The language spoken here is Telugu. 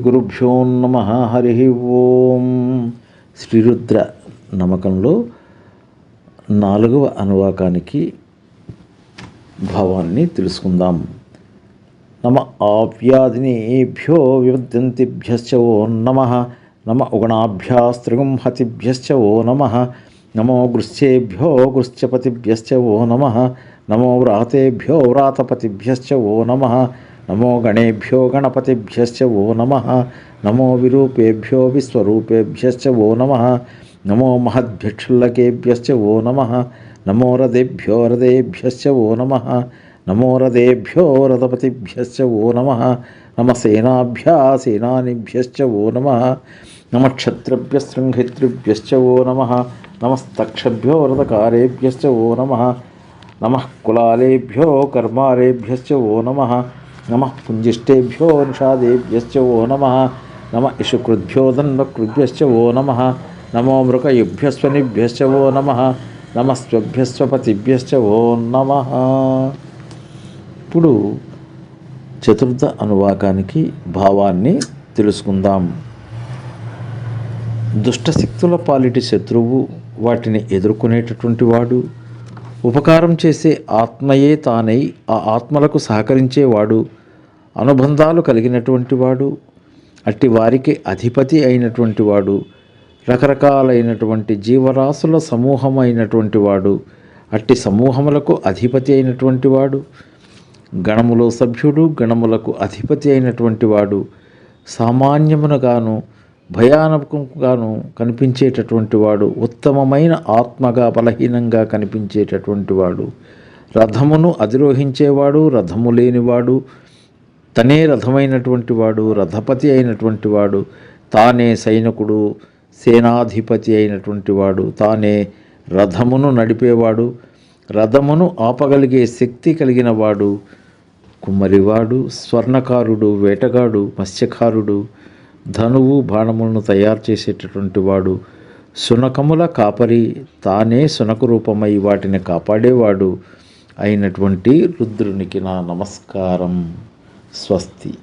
గురుభ్యో నమ హరి ఓం. శ్రీరుద్ర నమ్మకంలో నాలుగవ అనువాకానికి భావాన్ని తెలుసుకుందాం. నమ ఆవ్యాధినేభ్యో వివంతిభ్యశ్చ ఓ నమ. నమ ఉగణాభ్యాస్త్రిగుంహతిభ్యశ్చ ఓ నమ. నమో గృశ్చేభ్యో గృశ్చపతిభ్యశ్చ ఓ నమ. నమో వ్రాతేభ్యో వ్రాతపతిభ్యశ్చ ఓ నమ. నమో గణేభ్యో గణపతిభ్యశ్చ ఓ నమ నమో విరూపేభ్యో విశ్వరూపేభ్యశ్చ ఓ నమ నమో మహద్భిక్షుల్లకేభ్యశ్చ ఓ నమ నమో రథేభ్యో రథేభ్యశ్చ ఓ నమ నమో రథేభ్యో రథపతిభ్యశ్చ ఓ నమ నమ సేనాభ్యా సేనానిభ్యశ్చ ఓ నమ నమ క్షత్రభ్యశృంఘితృభ్యశ్చ ఓ నమ నమస్తక్షభ్యో రథకారేభ్యశ్చ ఓ నమ నమ కులాలేభ్యో కర్మారేభ్యశ్చ ఓ నమ పుంజిష్టేభ్యో నిషాదేభ్యశ్చ ఓ నమ నమ ఇషుకృద్భ్యో దన్వకృభ్యశ్చ ఓ నమ నమో మృగయుభ్యస్వనిభ్యశ్చ ఓ నమ నమస్వభ్యస్వపతిభ్యశ్చ ఓ నమ ఇప్పుడు చతుర్థ అనువాకానికి భావాన్ని తెలుసుకుందాం. దుష్టశక్తుల పాలిటి శత్రువు వాటిని ఎదుర్కొనేటటువంటి వాడు. ఉపకారం చేసే ఆత్మయే తానై ఆ ఆత్మలకు సహకరించేవాడు. అనుబంధాలు కలిగినటువంటి వాడు అట్టి వారికి అధిపతి అయినటువంటి వాడు రకరకాలైనటువంటి జీవరాశుల సమూహమైనటువంటి వాడు అట్టి సమూహములకు అధిపతి అయినటువంటి వాడు గణములో సభ్యుడు గణములకు అధిపతి అయినటువంటి వాడు సామాన్యమునగాను భయానకంగాను కనిపించేటటువంటి వాడు ఉత్తమమైన ఆత్మగా బలహీనంగా కనిపించేటటువంటి వాడు రథమును అధిరోహించేవాడు రథము లేనివాడు తనే రథమైనటువంటి వాడు రథపతి అయినటువంటి వాడు తానే సైనికుడు సేనాధిపతి అయినటువంటి వాడు తానే రథమును నడిపేవాడు రథమును ఆపగలిగే శక్తి కలిగిన వాడు కుమ్మరివాడు స్వర్ణకారుడు వేటగాడు మత్స్యకారుడు ధనువు బాణములను తయారు చేసేటటువంటి వాడు సునకముల కాపరి తానే సునక రూపమై వాటిని కాపాడేవాడు అయినటువంటి రుద్రునికి నా నమస్కారం. स्वस्ति।